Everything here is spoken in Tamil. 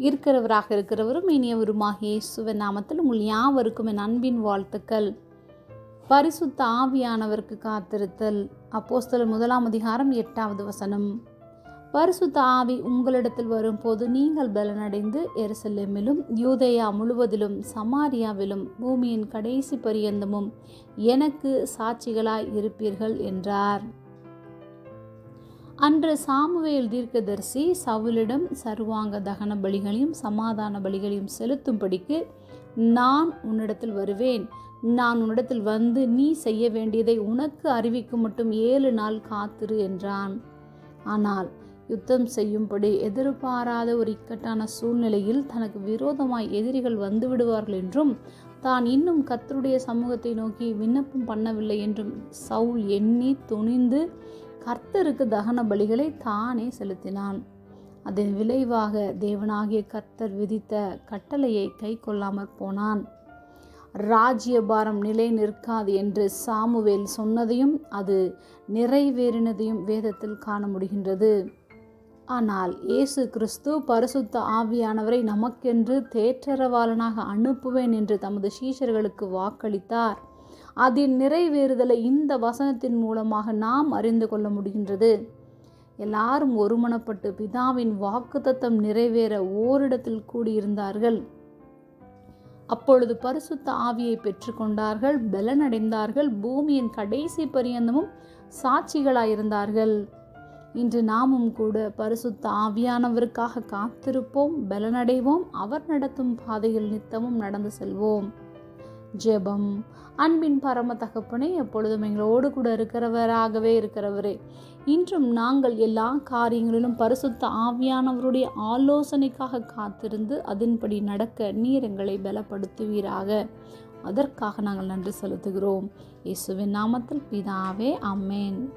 இருக்கிறவராக இருக்கிறவரும் இனியவருமாகிய இயேசுவின் நாமத்தில் உங்கள் யாவருக்கும் என் அன்பின் வாழ்த்துக்கள். பரிசுத்த ஆவியானவருக்கு காத்திருத்தல். அப்போஸ்தல முதலாம் அதிகாரம் எட்டாவது வசனம். பரிசுத்த ஆவி உங்களிடத்தில் வரும்போது நீங்கள் பலனடைந்து எருசலேமிலும் யூதேயா முழுவதிலும் சமாரியாவிலும் பூமியின் கடைசி பரியந்தமும் எனக்கு சாட்சிகளாய் இருப்பீர்கள் என்றார். அன்று சாமுவேல் தீர்க்கதரிசி சவுலிடம் சர்வாங்க தகன பலிகளையும் சமாதான பலிகளையும் செலுத்தும்படிக்கு நான் உன்னிடத்தில் வருவேன். நான் உன்னிடத்தில் வந்து நீ செய்ய வேண்டியதை உனக்கு அறிவிக்கும் மட்டும் ஏழு நாள் காத்திரு என்றான். ஆனால் யுத்தம் செய்யும்படி எதிர்பாராத ஒரு இக்கட்டான சூழ்நிலையில் தனக்கு விரோதமாய் எதிரிகள் வந்து விடுவார்கள் என்றும் தான் இன்னும் கத்தருடைய சமூகத்தை நோக்கி விண்ணப்பம் பண்ணவில்லை என்றும் சவுல் எண்ணி துணிந்து கர்த்தருக்கு தகன பலிகளை தானே செலுத்தினான். அதன் விளைவாக தேவனாகிய கர்த்தர் விதித்த கட்டளையை கை கொள்ளாமற் போனான். ராஜ்யபாரம் நிலை நிற்காது என்று சாமுவேல் சொன்னதையும் அது நிறைவேறினதையும் வேதத்தில் காண முடிகின்றது. ஆனால் இயேசு கிறிஸ்து பரிசுத்த ஆவியானவரை நமக்கென்று தேற்றரவாளனாக அனுப்புவேன் என்று தமது சீஷர்களுக்கு வாக்களித்தார். அதன் நிறைவேறுதலை இந்த வசனத்தின் மூலமாக நாம் அறிந்து கொள்ள முடிகின்றது. எல்லாரும் ஒருமனப்பட்டு பிதாவின் வாக்குத்தத்தம் நிறைவேற ஓரிடத்தில் கூடியிருந்தார்கள். அப்பொழுது பரிசுத்த ஆவியை பெற்றுக்கொண்டார்கள் பலனடைந்தார்கள் பூமியின் கடைசி பரியந்தமும் சாட்சிகளாயிருந்தார்கள். இன்று நாமும் கூட பரிசுத்த ஆவியானவருக்காக காத்திருப்போம் பலனடைவோம் அவர் நடத்தும் பாதையில் நித்தமும் நடந்து செல்வோம். ஜெபம் அன்பின் பரம தகப்பனே எப்பொழுதும் எங்களோடு கூட இருக்கிறவராகவே இருக்கிறவரே. இன்றும் நாங்கள் எல்லா காரியங்களிலும் பரிசுத்த ஆவியானவருடைய ஆலோசனைக்காக காத்திருந்து அதன்படி நடக்க நீர் எங்களை பலப்படுத்துவீராக. அதற்காக நாங்கள் நன்றி செலுத்துகிறோம். இயேசுவின் நாமத்தில் பிதாவே அம்மேன்